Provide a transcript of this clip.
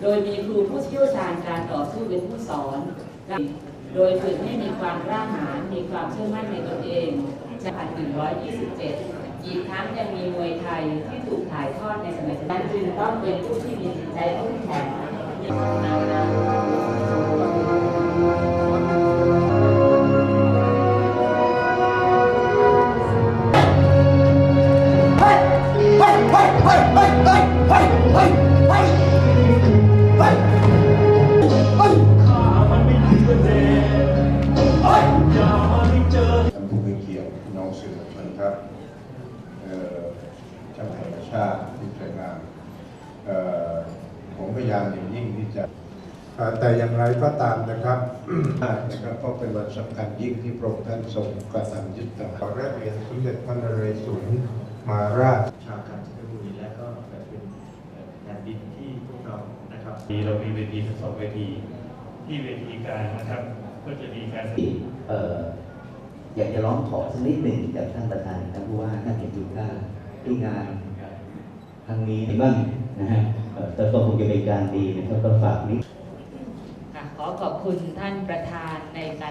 โดยมีครูผู้เชี่ยวชาญการต่อสู้เป็นผู้สอน โดยฝึกให้มีความกล้าหาญมีความเชื่อมั่นในตนเองจะพัน127 อีกทั้งยังมีมวยไทยที่ถูกถ่ายทอดในสมัยนั้นจึงต้องเป็นผู้ที่มีจิตใจเข้มแข็งเฮ้ยเฮ้ยเฮ้ยเฮ้ยเฮ้ยเฮ้ย มวลชนครับเอ่อช่างแห่งชาติที่สวยงามเอ่อผมพยายามอย่างยิ่งที่จะเอ่อแต่อย่างไรก็ตามนะครับนะครับก็เป็นวันสำคัญยิ่งที่พระองค์ท่านทรงกระทำยึดต่อขอแรกเรียนสมเด็จพระนเรศวรมหาราชชาวกาญจนบุรีและก็เป็นแผ่นดินที่พวกเรานะครับมีเรามีเวทีทั้งสองเวทีที่เวทีกลางนะครับ ก็จะมีการเอ่อ อยากจะร้องขอสักนิดหนึ่งจากท่านประธานท่านผู้ว่าท่านเห็นดูค่าที่งานครั้งนี้บ้างนะฮะเอ่อแต่ก็คงจะเป็นการดีนะครับก็ฝากนิด ค่ะขอขอบคุณท่านประธานในการ